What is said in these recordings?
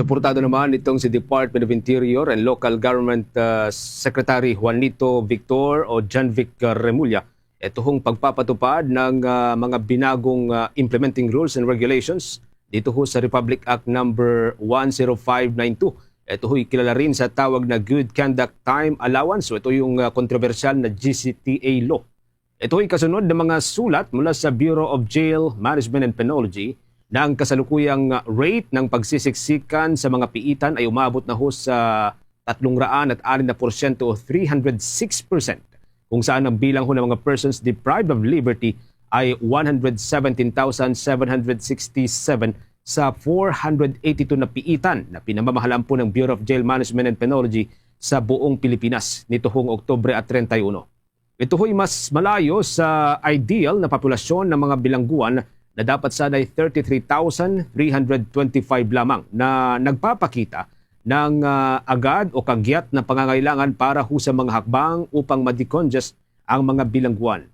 Suportado naman itong si Department of Interior and Local Government uh, Secretary Juanito Victor o Janvic Remulla. Ito hong pagpapatupad ng uh, mga binagong uh, implementing rules and regulations dito ho sa Republic Act number 10592. Ito ho'y kilala rin sa tawag na Good Conduct Time Allowance. So ito yung uh, kontrobersyal na GCTA law. Ito ay kasunod ng mga sulat mula sa Bureau of Jail Management and Penology na ang kasalukuyang uh, rate ng pagsisiksikan sa mga piitan ay umabot na ho sa 306% o 306% kung saan ang bilang ho ng mga persons deprived of liberty ay 117,767 sa 482 na piitan na pinamamahalaan po ng Bureau of Jail Management and Penology sa buong Pilipinas nito hong Oktubre at 31. Ito ho'y mas malayo sa ideal na populasyon ng mga bilangguan na dapat sana'y 33,325 lamang na nagpapakita ng ah, agad o kagyat na pangangailangan para ho sa mga hakbang upang madecongest ang mga bilangguan.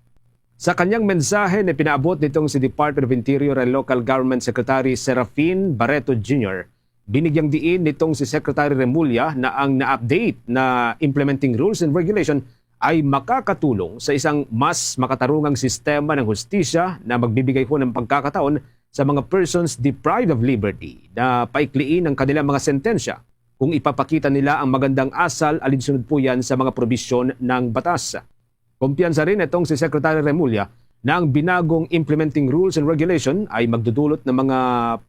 Sa kanyang mensahe na pinaabot nitong si Department of Interior and Local Government Secretary Serafin Barreto Jr., binigyang diin nitong si Secretary Remulla na ang na-update na implementing rules and regulation ay makakatulong sa isang mas makatarungang sistema ng hustisya na magbibigay ho ng pagkakataon sa mga persons deprived of liberty na paikliin ang kanilang mga sentensya kung ipapakita nila ang magandang asal alinsunod po yan sa mga probisyon ng batas. Kumpiyansa rin itong si Secretary Remulla na ang binagong implementing rules and regulation ay magdudulot ng mga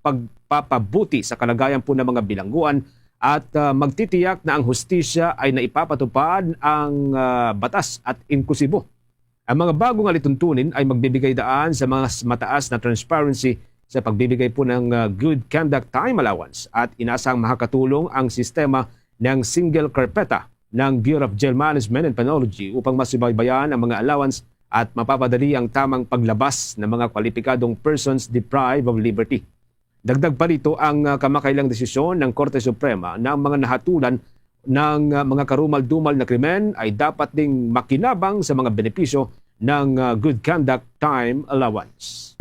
pagpapabuti sa kalagayan po ng mga bilangguan at uh, magtitiyak na ang hustisya ay naipapatupad ang uh, batas at inklusibo. Ang mga bagong alituntunin ay magbibigay daan sa mga mataas na transparency sa pagbibigay po ng uh, good conduct time allowance at inasang makakatulong ang sistema ng single carpeta ng Bureau of Jail Management and Penology upang masubaybayan ang mga allowance at mapapadali ang tamang paglabas ng mga kwalipikadong persons deprived of liberty. Dagdag pa rito ang uh, kamakailang desisyon ng Korte Suprema na ang mga nahatulan ng uh, mga karumal-dumal na krimen ay dapat ding makinabang sa mga benepisyo ng uh, good conduct time allowance.